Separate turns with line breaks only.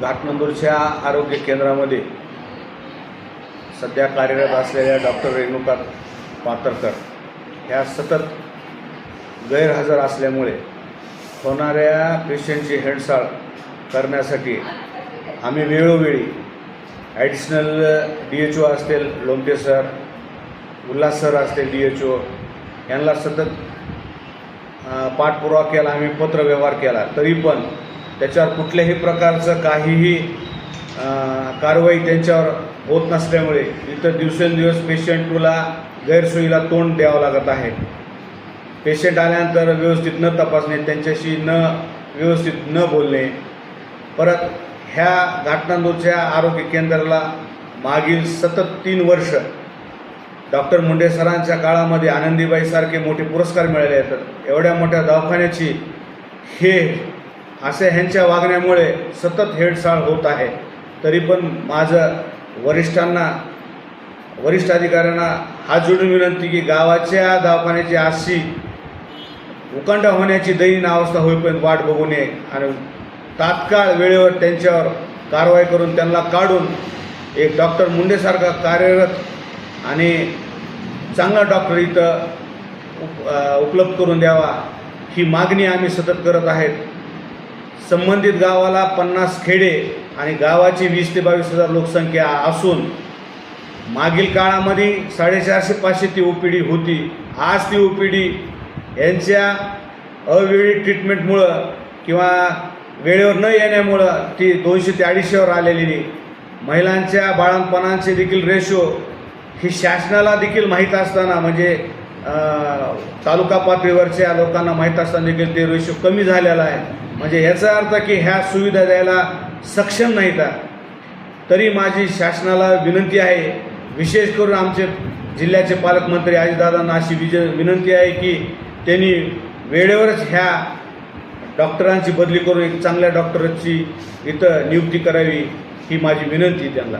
घाटनंदूरच्या आरोग्य केंद्रामध्ये सध्या कार्यरत असलेल्या डॉक्टर रेणुका पातरकर ह्या सतत गैरहजर असल्यामुळे होणाऱ्या पेशंटची हेडसाळ करण्यासाठी आम्ही वेळोवेळी ॲडिशनल डी एच ओ असतील लोमटे सर उल्हास सर असतील डी एच ओ यांना सतत पाठपुरावा केला आम्ही पत्रव्यवहार केला. तरी पण त्याच्यावर कुठल्याही प्रकारचं काहीही कारवाई त्यांच्यावर होत नसल्यामुळे इथं दिवसेंदिवस पेशंटला गैरसोयीला तोंड द्यावं लागत आहे. पेशंट आल्यानंतर व्यवस्थित न तपासणे त्यांच्याशी न व्यवस्थित न बोलणे. परत ह्या घाटनांदूरच्या आरोग्य केंद्राला मागील सतत तीन वर्ष डॉक्टर मुंडे सरांच्या काळामध्ये आनंदीबाईसारखे मोठे पुरस्कार मिळाले आहेत. एवढ्या मोठ्या दवाखान्याची हे असे ह्यांच्या वागण्यामुळे सतत हेडसाळ होत आहे. तरी पण माझं वरिष्ठांना वरिष्ठ अधिकाऱ्यांना हात जोडून विनंती की गावाच्या दवाखान्याची आशी उकंठा होण्याची दयनीय अवस्था होईपर्यंत वाट बघू नये आणि तात्काळ वेळेवर त्यांच्यावर कारवाई करून त्यांना काढून एक डॉक्टर मुंडेसारखा कार्यरत आणि चांगला डॉक्टर इथं उप उपलब्ध करून द्यावा ही मागणी आम्ही सतत करत आहेत. संबंधित गावाला पन्नास खेडे आणि गावाची वीस ते बावीस हजार लोकसंख्या असून मागील काळामध्ये साडेचारशे पाचशे ती ओ पी डी होती. आज ती ओ पी डी यांच्या अवेळी ट्रीटमेंटमुळं किंवा वेळेवर न येण्यामुळं ती दोनशे ते अडीचशेवर आलेली महिलांच्या बाळणपणांचे देखील रेशो ही शासनाला देखील माहीत असताना म्हणजे तालुका पातळीवरच्या लोकांना माहीत असताना देखील ते रेशो कमी झालेला आहे. म्हणजे याचा अर्थ की ह्या सुविधा द्यायला सक्षम नाहीत. तरी माझी शासनाला विनंती आहे विशेष करून आमचे जिल्ह्याचे पालकमंत्री अजितदादांना अशी विज विनंती आहे की त्यांनी वेळेवरच ह्या डॉक्टरांची बदली करून एक चांगल्या डॉक्टरची इथं नियुक्ती करावी ही माझी विनंती त्यांना.